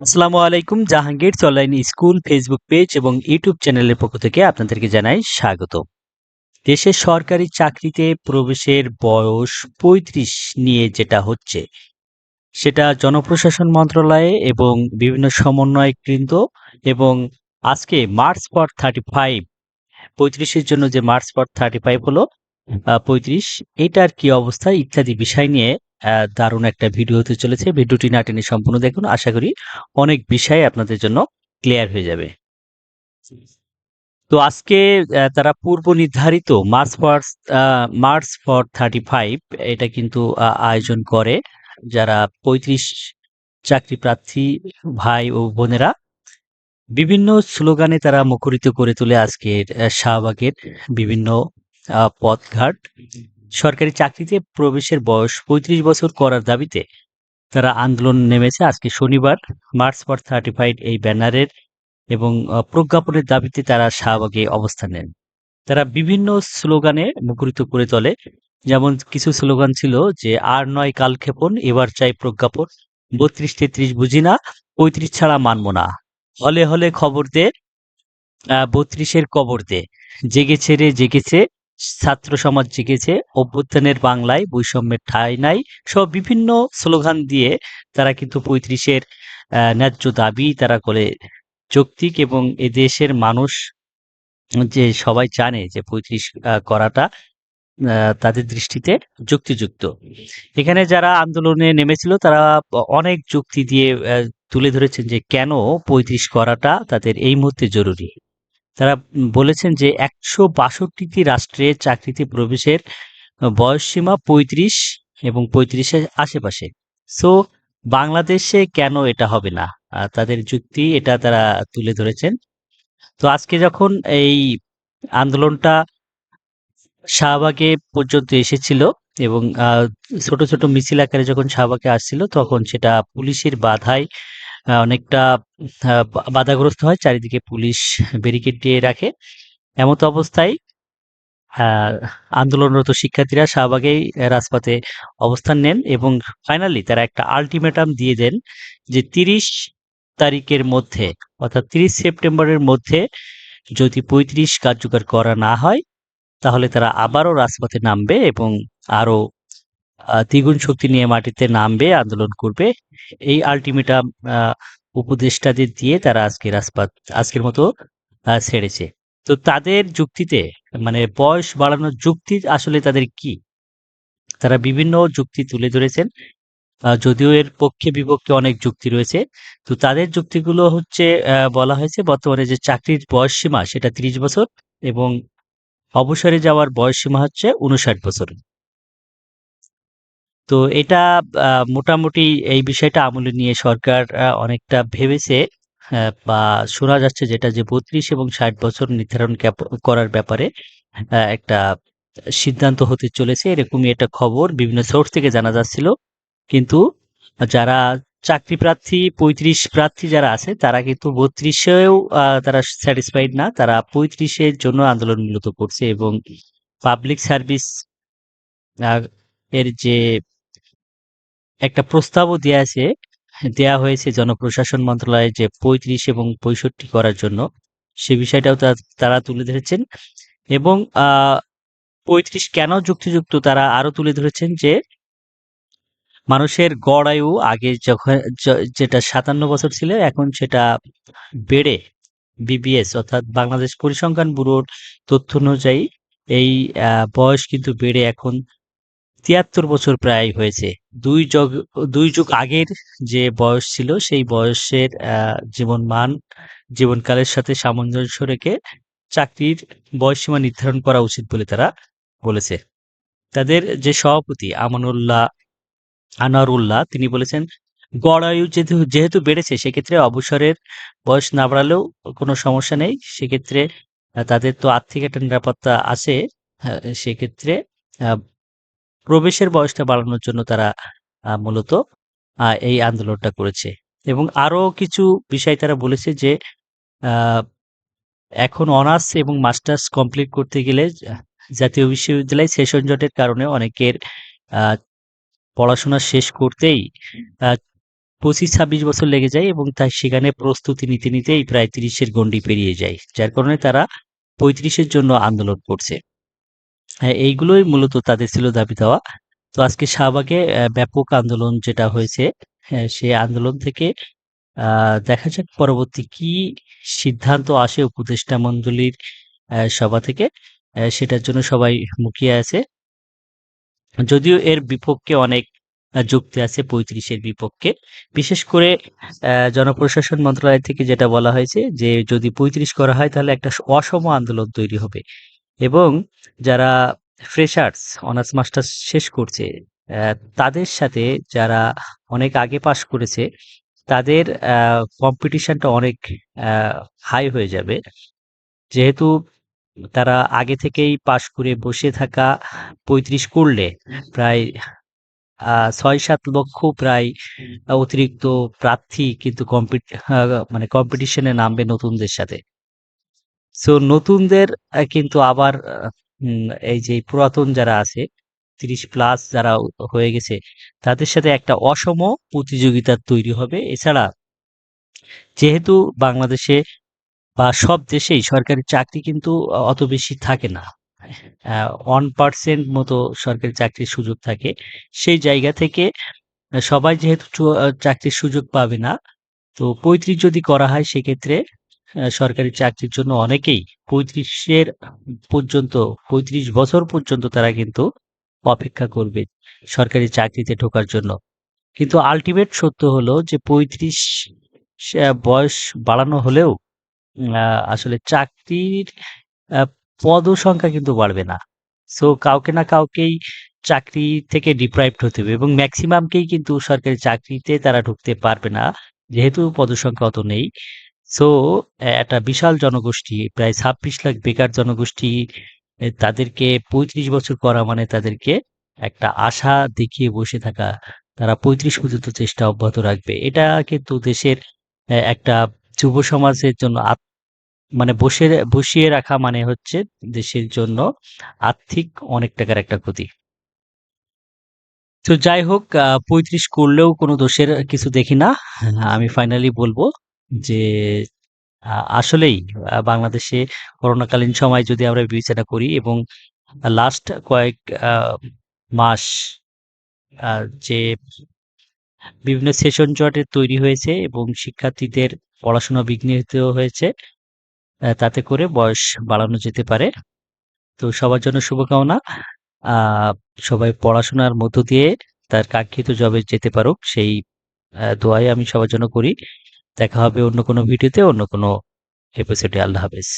আসসালামু আলাইকুম, Jahangir online school Facebook page এবং ইউটিউব চ্যানেলের পক্ষ থেকে আপনাদেরকে জানাই স্বাগত। দেশের সরকারি চাকরিতে প্রবেশের বয়স পঁয়ত্রিশ নিয়ে যেটা হচ্ছে, সেটা জনপ্রশাসন মন্ত্রণালয়ে এবং বিভিন্ন সমন্বয় কেন্দ্র এবং আজকে মার্চ ফর থার্টি ফাইভ পঁয়ত্রিশের জন্য যে মার্চ ফর থার্টি ফাইভ হলো পঁয়ত্রিশ, এটার কি অবস্থা, ইত্যাদি বিষয় নিয়ে দারুণ একটা ভিডিও হতে চলেছে। ভিডিওটি না টেনে সম্পূর্ণ দেখুন। আশা করি অনেক বিষয় আপনাদের জন্য ক্লিয়ার হয়ে যাবে। তো আজকে তারা পূর্ব নির্ধারিত march for march for thirty five এটা কিন্তু আয়োজন করে। যারা পঁয়ত্রিশ চাকরি প্রার্থী ভাই ও বোনেরা, বিভিন্ন স্লোগানে তারা মুখরিত করে তোলে আজকের শাহবাগের বিভিন্ন পথঘাট। সরকারি চাকরিতে প্রবেশের বয়স পঁয়ত্রিশ বছর করার দাবিতে তারা আন্দোলন নেমেছে আজকে শনিবার, মার্চ ফর থার্টি ফাইভ এই ব্যানারের এবং প্রজ্ঞাপনের দাবিতে তারা শাহবাগে অবস্থান নেন। তারা বিভিন্ন স্লোগানে মুখরিত করে তোলে। যেমন কিছু স্লোগান ছিল যে, আর নয় কালক্ষেপণ এবার চাই প্রজ্ঞাপন। বত্রিশ তেত্রিশ বুঝি না, পঁয়ত্রিশ ছাড়া মানব না। হলে হলে খবর দে বত্রিশের কবর দে। জেগেছে রে জেগেছে ছাত্র সমাজ জেগেছে, অভ্যুত্থানের বাংলায় বৈষম্যের ঠাঁই নাই, সব বিভিন্ন স্লোগান দিয়ে তারা কিন্তু পঁয়ত্রিশের ন্যায্য দাবি তারা করে। যৌক্তিক এবং এ দেশের মানুষ যে সবাই জানে যে পঁয়ত্রিশ করাটা তাদের দৃষ্টিতে যুক্তিযুক্ত। এখানে যারা আন্দোলনে নেমেছিল তারা অনেক যুক্তি দিয়ে তুলে ধরেছেন যে কেন পঁয়ত্রিশ করাটা তাদের এই মুহূর্তে জরুরি। তারা বলেছেন যে একশো বাষট্টিটি রাষ্ট্রে চাকরিতে প্রবেশের বয়সসীমা পঁয়ত্রিশ এবং পঁয়ত্রিশের আশেপাশে। সো, বাংলাদেশে কেন এটা হবে না? তাদের যুক্তি এটা তারা তুলে ধরেছেন। তো আজকে যখন এই আন্দোলনটা শাহবাগে পর্যন্ত এসেছিল এবং ছোট ছোট মিছিল আকারে যখন শাহবাগে আসছিল, তখন সেটা পুলিশের বাধায় অনেকটা বাধাগ্রস্ত হয় চারিদিকে পুলিশ ব্যারিকেড দিয়ে রাখে। এমত অবস্থায় আন্দোলনরত শিক্ষার্থীরা শাহবাগেই রাজপথে অবস্থান নেন এবং ফাইনালি তারা একটা আলটিমেটাম দিয়ে দেন যে তিরিশ তারিখের মধ্যে অর্থাৎ তিরিশ সেপ্টেম্বরের মধ্যে যদি পঁয়ত্রিশ কার্যকর করা না হয় তাহলে তারা আবারও রাজপথে নামবে এবং আরও আহ, দ্বিগুণ শক্তি নিয়ে মাটিতে নামবে, আন্দোলন করবে। এই আলটিমেটাম উপদেষ্টাদের দিয়ে তারা আজকে রাজপাত আজকের মতো ছেড়েছে। তো তাদের যুক্তিতে মানে বয়স বাড়ানোর যুক্তি আসলে তাদের কি? তারা বিভিন্ন যুক্তি তুলে ধরেছেন। যদিও এর পক্ষে বিপক্ষে অনেক যুক্তি রয়েছে। তো তাদের যুক্তিগুলো হচ্ছে বলা হয়েছে বর্তমানে যে চাকরির বয়স সীমা সেটা ত্রিশ বছর এবং অবসরে যাওয়ার বয়স সীমা হচ্ছে উনষাট বছর। তো এটা মোটামুটি এই বিষয়টা আমলে নিয়ে সরকার অনেকটা ভেবেছে বা শোনা যাচ্ছে যেটা যে বত্রিশ এবং ষাট বছর নির্ধারণ করার ব্যাপারে একটা সিদ্ধান্ত হতে চলেছে। এরকমই একটা খবর বিভিন্ন সোর্স থেকে জানা যাচ্ছিল। কিন্তু যারা চাকরি প্রার্থী, পঁয়ত্রিশ প্রার্থী যারা আছে, তারা কিন্তু বত্রিশেও তারা স্যাটিসফাইড না। তারা পঁয়ত্রিশের জন্য আন্দোলন মূলত করছে এবং পাবলিক সার্ভিস এর যে একটা প্রস্তাবও দেয়া আছে, দেয়া হয়েছে জনপ্রশাসন মন্ত্রণালয়ে যে পঁয়ত্রিশ এবং পঁয়ষট্টি করার জন্য, সে বিষয়টাও তারা তুলে ধরেছেন এবং পঁয়ত্রিশ কেন যুক্তিযুক্ত তারা আরও তুলে ধরেছেন যে, মানুষের গড় আয়ু আগে যখন যেটা সাতান্ন বছর ছিল, এখন সেটা বেড়ে। বিবিএস অর্থাৎ বাংলাদেশ পরিসংখ্যান ব্যুরোর তথ্য অনুযায়ী এই বয়স কিন্তু বেড়ে এখন তিয়াত্তর বছর প্রায় হয়েছে। দুই যুগ দুই যুগ আগের যে বয়স ছিল সেই বয়সের জীবন মান জীবনকালের সাথে সামঞ্জস্য রেখে চাকরির বয়সসীমা নির্ধারণ করা উচিত বলে তারা বলেছে। তাদের যে সভাপতি আমানুল্লাহ আনোয়ারউল্লাহ তিনি বলেছেন গড় আয়ু যেহেতু যেহেতু বেড়েছে সেক্ষেত্রে অবসরের বয়স না বাড়ালেও কোনো সমস্যা নেই। সেক্ষেত্রে তাদের তো আর্থিক একটা নিরাপত্তা আছে। হ্যাঁ, সেক্ষেত্রে প্রবেশের বয়সটা বাড়ানোর জন্য তারা মূলত এই আন্দোলনটা করেছে। এবং আরও কিছু বিষয় তারা বলেছে যে এখন অনার্স এবং মাস্টার্স কমপ্লিট করতে গেলে জাতীয় বিশ্ববিদ্যালয় সেশন জটের কারণে অনেকের পড়াশোনা শেষ করতেই পঁচিশ ছাব্বিশ বছর লেগে যায় এবং তাই সেখানে প্রস্তুতি নিতে, নিতেই প্রায় তিরিশের গণ্ডি পেরিয়ে যায়। যার কারণে তারা পঁয়ত্রিশের জন্য আন্দোলন করছে। হ্যাঁ, এইগুলোই মূলত তাদের ছিল দাবি দেওয়া। তো আজকে শাহবাগে ব্যাপক আন্দোলন যেটা হয়েছে হ্যাঁ, সে আন্দোলন থেকে দেখা যাক পরবর্তী কি সিদ্ধান্ত আসে উপদেষ্টা মন্ডলীর সভা থেকে সেটার জন্য সবাই মুখিয়ে আছে। যদিও এর বিপক্ষে অনেক যুক্তি আছে পঁয়ত্রিশের বিপক্ষে। বিশেষ করে জনপ্রশাসন মন্ত্রণালয় থেকে যেটা বলা হয়েছে যে যদি পঁয়ত্রিশ করা হয় তাহলে একটা অসম আন্দোলন তৈরি হবে। এবং যারা ফ্রেশার্স অনার্স মাস্টার্স শেষ করছে তাদের সাথে যারা অনেক আগে পাশ করেছে, তাদের কম্পিটিশনটা অনেক হাই হয়ে যাবে। যেহেতু তারা আগে থেকেই পাশ করে বসে থাকা পঁয়ত্রিশ করলে প্রায় ছয় সাত লক্ষ প্রায় অতিরিক্ত প্রার্থী কিন্তু কম্পিট মানে কম্পিটিশনে নামবে নতুনদের সাথে। সো নতুনদের কিন্তু আবার এই যে পুরাতন যারা আছে, তিরিশ প্লাস যারা হয়ে গেছে, তাদের সাথে একটা অসম প্রতিযোগিতা তৈরি হবে। এছাড়া যেহেতু বাংলাদেশে বা সব দেশেই সরকারি চাকরি কিন্তু অত বেশি থাকে না ওয়ান পার্সেন্ট মতো সরকারি চাকরির সুযোগ থাকে। সেই জায়গা থেকে সবাই যেহেতু চাকরির সুযোগ পাবে না, তো পঁয়ত্রিশ যদি করা হয়, সেক্ষেত্রে সরকারি চাকরির জন্য অনেকেই পঁয়ত্রিশের পর্যন্ত, পঁয়ত্রিশ বছর পর্যন্ত তারা কিন্তু অপেক্ষা করবে সরকারি চাকরিতে ঢোকার জন্য। কিন্তু আলটিমেট সত্য হলো যে পঁয়ত্রিশ বয়স বাড়ানো হলেও আসলে চাকরির পদ সংখ্যা কিন্তু বাড়বে না। সো কাউকে না কাউকেই চাকরি থেকে ডিপ্রাইভড হতে হবে এবং ম্যাক্সিমামকেই কিন্তু সরকারি চাকরিতে তারা ঢুকতে পারবে না, যেহেতু পদসংখ্যা অত নেই। সো একটা বিশাল জনগোষ্ঠী, প্রায় ছাব্বিশ লাখ বেকার জনগোষ্ঠী তাদেরকে পঁয়ত্রিশ বছর করা মানে তাদেরকে একটা আশা দেখিয়ে বসে থাকা, তারা পঁয়ত্রিশ পর্যন্ত চেষ্টা অব্যাহত রাখবে। এটা কিন্তু দেশের একটা যুব সমাজের জন্য মানে বসে, বসিয়ে রাখা মানে হচ্ছে দেশের জন্য আর্থিক অনেক টাকার একটা ক্ষতি। তো যাই হোক পঁয়ত্রিশ করলেও কোনো দোষের কিছু দেখি না। আমি ফাইনালি বলব যে আসলেই বাংলাদেশে করোনাকালীন সময় যদি আমরা বিবেচনা করি এবং লাস্ট কয়েক মাস যে বিভিন্ন সেশন জটের তৈরি হয়েছে এবং শিক্ষার্থীদের পড়াশোনা বিঘ্নিত হয়েছে তাতে করে বয়স বাড়ানো যেতে পারে। তো সবার জন্য শুভকামনা। সবাই পড়াশোনার মধ্য দিয়ে তার কাঙ্ক্ষিত জবে যেতে পারুক, সেই দোয়াই আমি সবার জন্য করি। দেখা হবে অন্য কোনো ভিডিওতে অন্য কোনো এপিসোডে আল্লাহ হাফেজ।